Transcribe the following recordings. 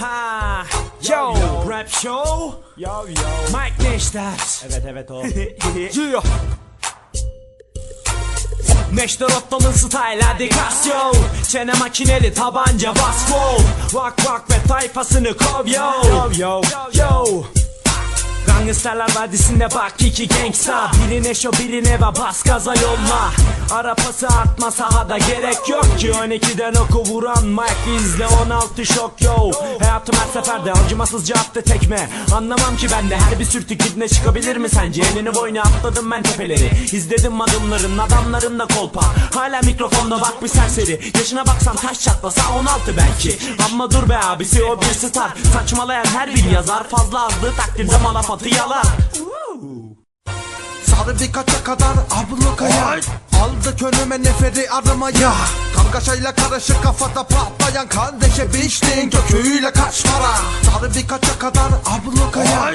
Ha, yo, rap show. Yo yo. Mike Neşter. Evet evet o. yeah. Neşter Otto'nun style hadi kas yo Çene makineli tabanca bas wow Vak vak ve tayfasını kov yo Yo yo. Yo Gangsterler vadisinde bak iki gangsta Birine şo birine ve bas gaza yolla. Arapası artma sahada gerek yok ki. 12'den oku vuran Mike izle 16 şok yo. Hayatım her seferde acımasızca attı tekme. Anlamam ki ben de her bir sürtük dibine çıkabilir mi sence? Elini boyuna atladım ben tepeleri. İzledim adımların adamların da kolpa. Hala mikrofonda bak bir serseri. Yaşına baksan taş çatlasa 16 belki. Ama dur be abisi o bir star. Saçmalayan her bir yazar Fazla azlığı takdirde malafatı yalar Sarı bir kaça kadar ablukaya Aldık önüme neferi aramaya. Kargaşayla karışık kafada patlayan kardeşe biçtin köküyle kaç para? Sarı bir kaça kadar ablukaya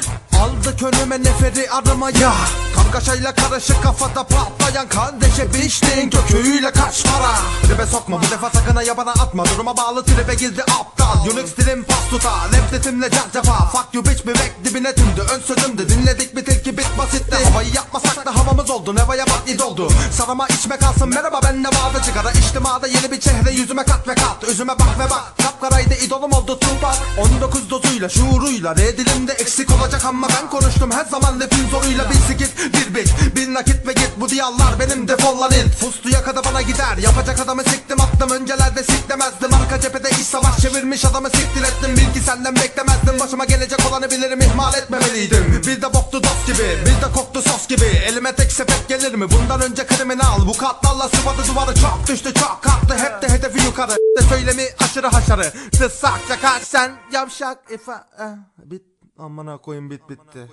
Aldık önüme neferi aramaya. Kargaşayla karışık kafada patlayan kardeşe biçtin köküyle kaç para. Tribe sokma bu defa sakın ha yabana atma. Duruma bağlı tribe girdi aptal. Unix dilim pas tuta Laptetimle can cefa. Fuck you bitch bebek dibine tümdü Ön sözümdü. Dinledik bir tilki bit basitti. Havayı yapmasak da havamız oldu Nevaya bak id oldu. Sarama içme kalsın merhaba ben Nevada sigara. İçtimada yeni bir çehre yüzüme kat ve kat. Üzüme bak ve bak. Kapkaraydı idolum oldu Tupac. 19 dozuyla şuuruyla R dilimde eksik olacak ama ben konuştum her zaman rapin zoruyla. Bir sikit bir bit bir nakit ve git Bu diyallar benim defollan it Pustuya kadar bana gider Yapacak adamı siktim attım öncelerde siklemezdim. Arka cephede iş savaş çevirmiş adamı siktir ettim. Bilgi senden beklemezdim. Başıma gelecek olanı bilirim. İhmal etmemeliydim. Bir de boktu dost gibi bir de koktu sos gibi. Elime tek sepet gelir mi? Bundan önce kriminal Bu katlarla sıvadı duvarı çok düştü çok kalktı. Hep de hedefi yukarı. De söylemi aşırı haşarı. Tısakça kaç sen? Yavşak ifa eh, Bit amına koyun bit bitti